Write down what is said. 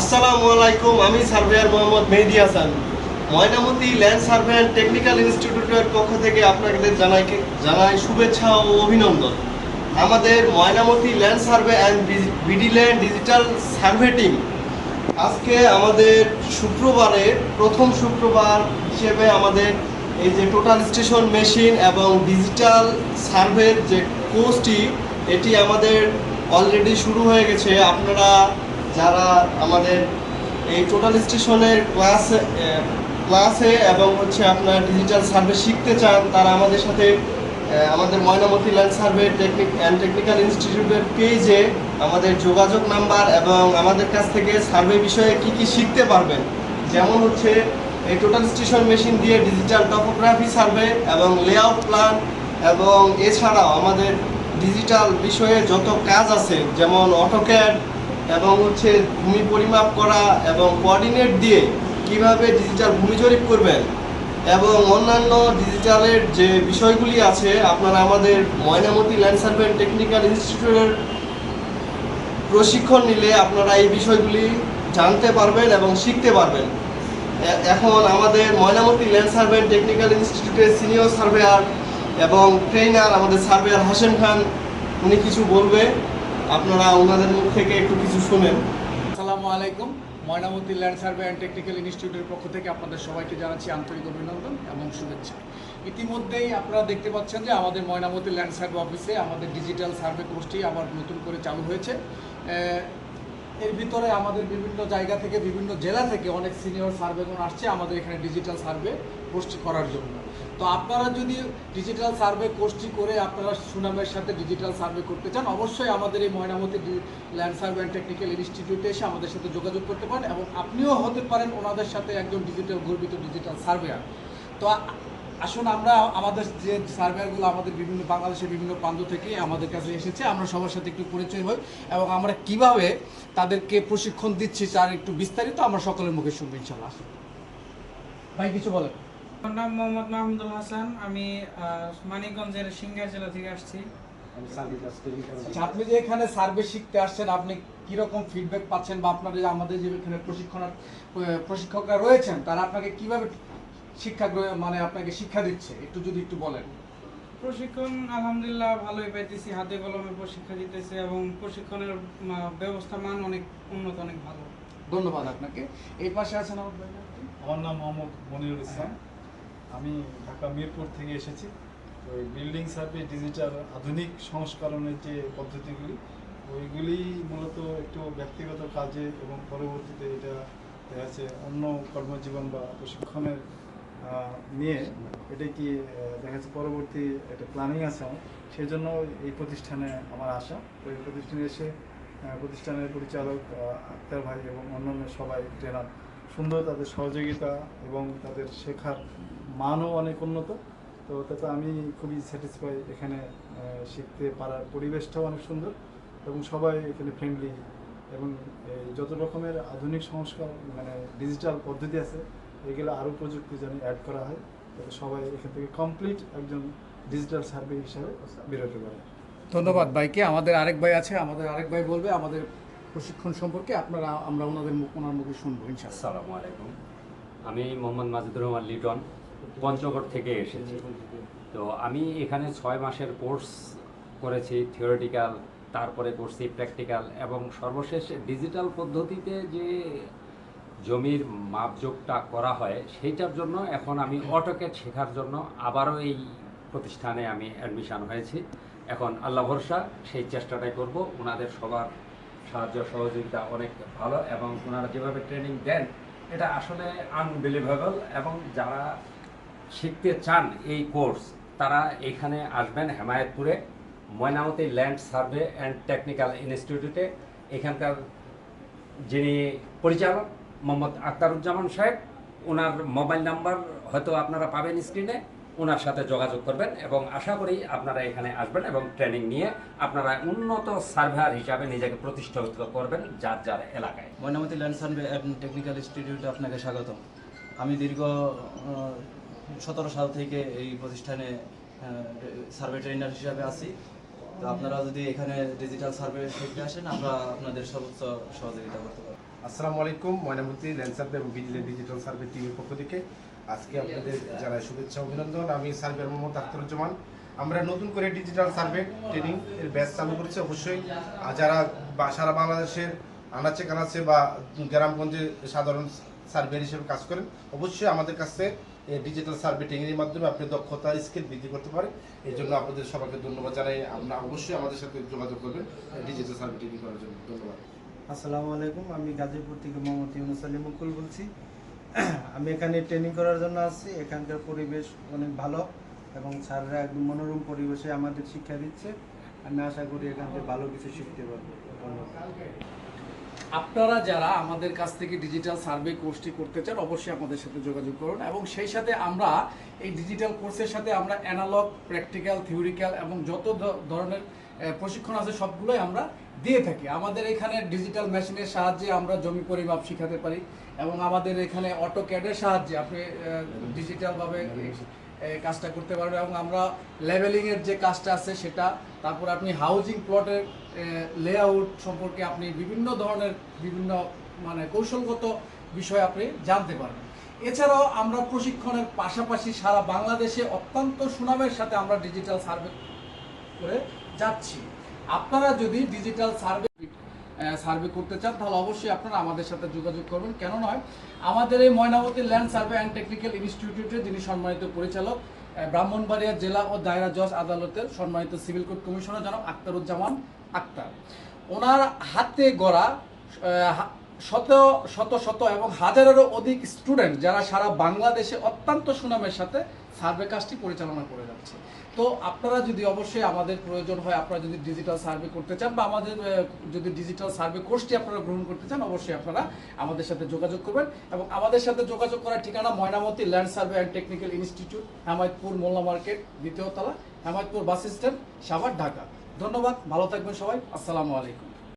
আসসালামু আলাইকুম, আমি surveyor Mohammad Mehedi Hasan. Moynamoti land survey and technical ইনস্টিটিউটের পক্ষ থেকে আপনাদের জানাই জানাই শুভেচ্ছা ও অভিনন্দন। আমাদের Moynamoti land survey and BD land digital survey team. আজকে আমাদের শুক্রবারের প্রথম শুক্রবার হিসেবে আমাদের এই যে টোটাল স্টেশন মেশিন এবং ডিজিটাল সার্ভের যে কোর্সটি, এটি আমাদের অলরেডি শুরু হয়ে গেছে। আপনারা যারা আমাদের এই টোটাল স্টেশনের ক্লাসে ক্লাসে এবং হচ্ছে আপনার ডিজিটাল সার্ভে শিখতে চান, তারা আমাদের সাথে আমাদের Moynamoti land survey technique and technical ইনস্টিটিউটের পেজে আমাদের যোগাযোগ নাম্বার এবং আমাদের কাছ থেকে সার্ভে বিষয়ে কি কি শিখতে পারবেন। যেমন হচ্ছে, এই টোটাল স্টেশন মেশিন দিয়ে ডিজিটাল টপোগ্রাফি সার্ভে এবং লেআউট প্ল্যান এবং এছাড়াও আমাদের ডিজিটাল বিষয়ে যত কাজ আছে, যেমন অটোক্যাড এবং হচ্ছে ভূমি পরিমাপ করা এবং কোঅর্ডিনেট দিয়ে কীভাবে ডিজিটাল ভূমি জরিপ করবেন এবং অন্যান্য ডিজিটালের যে বিষয়গুলি আছে, আপনারা আমাদের ময়নামতি ল্যান্ড সার্ভে টেকনিক্যাল ইনস্টিটিউটের প্রশিক্ষণ নিলে আপনারা এই বিষয়গুলি জানতে পারবেন এবং শিখতে পারবেন। এখন আমাদের ময়নামতি ল্যান্ড সার্ভে টেকনিক্যাল ইনস্টিটিউটের সিনিয়র সার্ভেয়ার এবং ট্রেনার আমাদের সার্ভেয়ার হাসেম খান, উনি কিছু বলবে। আপনারা ওনাদের মুখ থেকে একটু কিছু শোনেন। আসসালামু আলাইকুম। Moynamoti land survey and technical ইনস্টিটিউটের পক্ষ থেকে আপনাদের সবাইকে জানাচ্ছি আন্তরিক অভিনন্দন এবং শুভেচ্ছা। ইতিমধ্যেই আপনারা দেখতে পাচ্ছেন যে আমাদের ময়নামতি ল্যান্ড সার্ভে অফিসে আমাদের ডিজিটাল সার্ভে কোর্সটি আবার নতুন করে চালু হয়েছে। এর ভিতরে আমাদের বিভিন্ন জায়গা থেকে, বিভিন্ন জেলা থেকে অনেক সিনিয়র সার্ভেগুন আসছে আমাদের এখানে ডিজিটাল সার্ভে কোর্সটি করার জন্য। তো আপনারা যদি ডিজিটাল সার্ভে কোর্সটি করে আপনারা সুনামের সাথে ডিজিটাল সার্ভে করতে চান, অবশ্যই আমাদের এই Mainamati land survey and technical ইনস্টিটিউটে এসে আমাদের সাথে যোগাযোগ করতে পারেন এবং আপনিও হতে পারেন ওনাদের সাথে একজন ডিজিটাল গর্বিত ডিজিটাল সার্ভেয়ার তো আসুন আমরা আমাদের যে সার্ভেয়ারগুলো আমাদের বিভিন্ন বাংলাদেশের বিভিন্ন প্রান্ত থেকে আমাদের কাছে এসেছে আমরা সবার সাথে একটু পরিচয় হই এবং আমরা কীভাবে তাদেরকে প্রশিক্ষণ দিচ্ছি তার একটু বিস্তারিত আমরা সকলের মুখে শুনব ইনশাল্লাহ আসুন। ভাই কিছু বলেন। আমার নাম মোহাম্মদ মাহমুদুল হাসান আমি মানিকগঞ্জের সিঙ্গার জেলা থেকে আসছি। আচ্ছা, আপনি যে এখানে সার্ভে শিখতে আসছেন আপনি কীরকম ফিডব্যাক পাচ্ছেন বা আপনার যে আমাদের যে এখানে প্রশিক্ষণ প্রশিক্ষকরা রয়েছেন তারা আপনাকে কীভাবে শিক্ষা মানে আপনাকে শিক্ষা দিচ্ছে একটু যদি একটু বলেন। প্রশিক্ষণ আলহামদুলিল্লাহ ভালোই পাইতেছি হাতে কলমে প্রশিক্ষণ দিতেছে এবং প্রশিক্ষণের ব্যবস্থা মান অনেক উন্নত অনেক ভালো। ধন্যবাদ আপনাকে। এই পাশে আছেন আমার ভাই আমার নাম মোহাম্মদ মনিরুল ইসলাম। আমি ঢাকা মিরপুর থেকে এসেছি। ওই বিল্ডিং সার্ভে ডিজিটাল আধুনিক সংস্করণের যে পদ্ধতিগুলি ওইগুলি মূলত একটু ব্যক্তিগত কাজে এবং পরবর্তীতে এটা দেখা যাচ্ছে অন্য কর্মজীবন বা প্রশিক্ষণের নিয়ে এটা কি দেখা যাচ্ছে পরবর্তী একটা প্ল্যানিং আছে সেই জন্য এই প্রতিষ্ঠানে আমার তো এই প্রতিষ্ঠানে এসে প্রতিষ্ঠানের পরিচালক আক্তার ভাই এবং অন্যান্য সবাই ট্রেনার সুন্দর তাদের সহযোগিতা এবং তাদের শেখার মানও অনেক উন্নত। তো তাতে আমি খুবই স্যাটিসফাই এখানে শিখতে পারার পরিবেশটাও অনেক সুন্দর এবং সবাই এখানে ফ্রেন্ডলি এবং যত রকমের আধুনিক সংস্কার মানে ডিজিটাল পদ্ধতি আছে এগুলো আরও প্রযুক্তি যেন অ্যাড করা হয় যাতে সবাই এখান থেকে কমপ্লিট একজন ডিজিটাল সার্ভে হিসাবে বেরোতে পারে। ধন্যবাদ ভাইকে। আমাদের আরেক ভাই আছে আমাদের আরেক ভাই বলবে আমাদের প্রশিক্ষণ সম্পর্কে আপনারা আমরা ওনাদের মুখ ওনার মুখে শুনব ইনশাআল্লাহ। আসসালামু আলাইকুম। আমি মোহাম্মদ মাজিদুর রহমান লিটন পঞ্চগড় থেকে এসেছি। তো আমি এখানে ছয় মাসের কোর্স করেছি থিওরিটিক্যাল তারপরে করছি প্র্যাকটিক্যাল এবং সর্বশেষ ডিজিটাল পদ্ধতিতে যে জমির মাপযোগটা করা হয়, সেইটার জন্য এখন আমি অটোকেট শেখার জন্য আবারও এই প্রতিষ্ঠানে আমি অ্যাডমিশন হয়েছি। এখন আল্লাহ ভরসা, সেই চেষ্টাটাই করব। ওনাদের সবার সাহায্য, সহযোগিতা অনেক ভালো এবং ওনারা যেভাবে ট্রেনিং দেন, এটা আসলে আনবিলিভেবল এবং যারা শিখতে চান এই কোর্স তারা এখানে আসবেন হেমায়তপুরে, Mainamati land survey and technical ইনস্টিটিউটে এখানকার যিনি পরিচালক মোহাম্মদ আক্তারুজ্জামান সাহেব, ওনার মোবাইল নাম্বার হয়তো আপনারা পাবেন স্ক্রিনে, ওনার সাথে যোগাযোগ করবেন এবং আশা করি আপনারা এখানে আসবেন এবং ট্রেনিং নিয়ে আপনারা উন্নত সার্ভার হিসাবে নিজেকে প্রতিষ্ঠিত করবেন যার যার এলাকায়। Mainamati land survey and technical ইনস্টিটিউটে আপনাকে স্বাগতম। আমি দীর্ঘ সতেরো সাল থেকে এই প্রতিষ্ঠানে সার্ভে ট্রেনার হিসাবে আছি। তো আপনারা যদি এখানে ডিজিটাল সার্ভে শিখতে আসেন, আমরা আপনাদের সর্বোচ্চ সহযোগিতা করতে পারি আসসালামু আলাইকুম ময়নামতি ল্যান্ড সার্ভে এবং ডিজিটাল সার্ভে টিভির পক্ষ থেকে। আজকে আপনাদের জানাই শুভেচ্ছা, অভিনন্দন। আমি সার্ভেয়ার মোহাম্মদ আখতারুজ্জামান। আমরা নতুন করে ডিজিটাল সার্ভে ট্রেনিং এর ব্যাচ চালু করেছি, অবশ্যই। যারা সারা বাংলাদেশের আনাচে কানাচে বা গ্রামগঞ্জে সাধারণ সার্ভে হিসেবে কাজ করেন, অবশ্যই আমাদের কাছে ডিজিটাল সার্ভে ট্রেনিংয়ের মাধ্যমে আপনি দক্ষতা স্কিল বৃদ্ধি করতে পারেন। এই জন্য আপনাদের সবাইকে ধন্যবাদ জানাই। আপনারা অবশ্যই আমাদের সাথে যোগাযোগ করবেন ডিজিটাল সার্ভে ট্রেনিং করার জন্য। ধন্যবাদ। আসসালামু আলাইকুম। আমি গাজীপুর থেকে মোহাম্মদ ইউনুস আলী মুকুল বলছি। আমি এখানে ট্রেনিং করার জন্য আসছি এখানকার পরিবেশ অনেক ভালো এবং স্যাররা একদম মনোরম পরিবেশে আমাদের শিক্ষা দিচ্ছে। আমি আশা করি এখান থেকে ভালো কিছু শিখতে পারব। ধন্যবাদ। আপনারা যারা আমাদের কাছ থেকে ডিজিটাল সার্ভে কোর্সটি করতে চান, অবশ্যই আমাদের সাথে যোগাযোগ করুন এবং সেই সাথে আমরা এই ডিজিটাল কোর্সের সাথে আমরা অ্যানালগ প্র্যাকটিক্যাল থিওরিক্যাল এবং যত ধরনের প্রশিক্ষণ আছে সবগুলোই আমরা দিয়ে থাকি। আমাদের এখানে ডিজিটাল মেশিনের সাহায্যে আমরা জমি পরিমাপ শিখাতে পারি এবং আমাদের এখানে অটো ক্যাডের সাহায্যে আপনি ডিজিটালভাবে কাজটা করতে পারবে এবং আমরা লেভেলিংয়ের যে কাজটা আছে সেটা, তারপর আপনি হাউজিং প্লটের লেআউট সম্পর্কে আপনি বিভিন্ন ধরনের বিভিন্ন মানে কৌশলগত বিষয় আপনি জানতে পারবেন। এছাড়াও আমরা প্রশিক্ষণের পাশাপাশি সারা বাংলাদেশে অত্যন্ত সুনামের সাথে আমরা ডিজিটাল সার্ভে করে যাচ্ছি। আপনারা যদি ডিজিটাল সার্ভে সার্ভে করতে চান, তাহলে অবশ্যই আপনারা আমাদের সাথে যোগাযোগ করবেন কেন নয়, আমাদের এই Mainabati land survey and technical ইনস্টিটিউটের যিনি সম্মানিত পরিচালক ব্রাহ্মণবাড়িয়া জেলা ও দায়রা জজ আদালতের সম্মানিত সিভিল কোর্ট কমিশনার জনাব আক্তারুজ্জামান আক্তার। ওনার হাতে গড়া শত শত শত এবং হাজারেরও অধিক স্টুডেন্ট যারা সারা বাংলাদেশে অত্যন্ত সুনামের সাথে সার্ভে কাজটি পরিচালনা করে যাচ্ছে। তো আপনারা যদি অবশ্যই আমাদের প্রয়োজন হয়, আপনারা যদি ডিজিটাল সার্ভে করতে চান বা আমাদের যদি ডিজিটাল সার্ভে কোর্সটি আপনারা গ্রহণ করতে চান, অবশ্যই আপনারা আমাদের সাথে যোগাযোগ করবেন এবং আমাদের সাথে যোগাযোগ করার ঠিকানা Mainamati land survey and technical institute Hemayetpur Molla market, দ্বিতীয় তলা, হেমায়তপুর বাস স্ট্যান্ড, সাভার, ঢাকা। ধন্যবাদ, ভালো থাকবেন সবাই, আসসালামু আলাইকুম।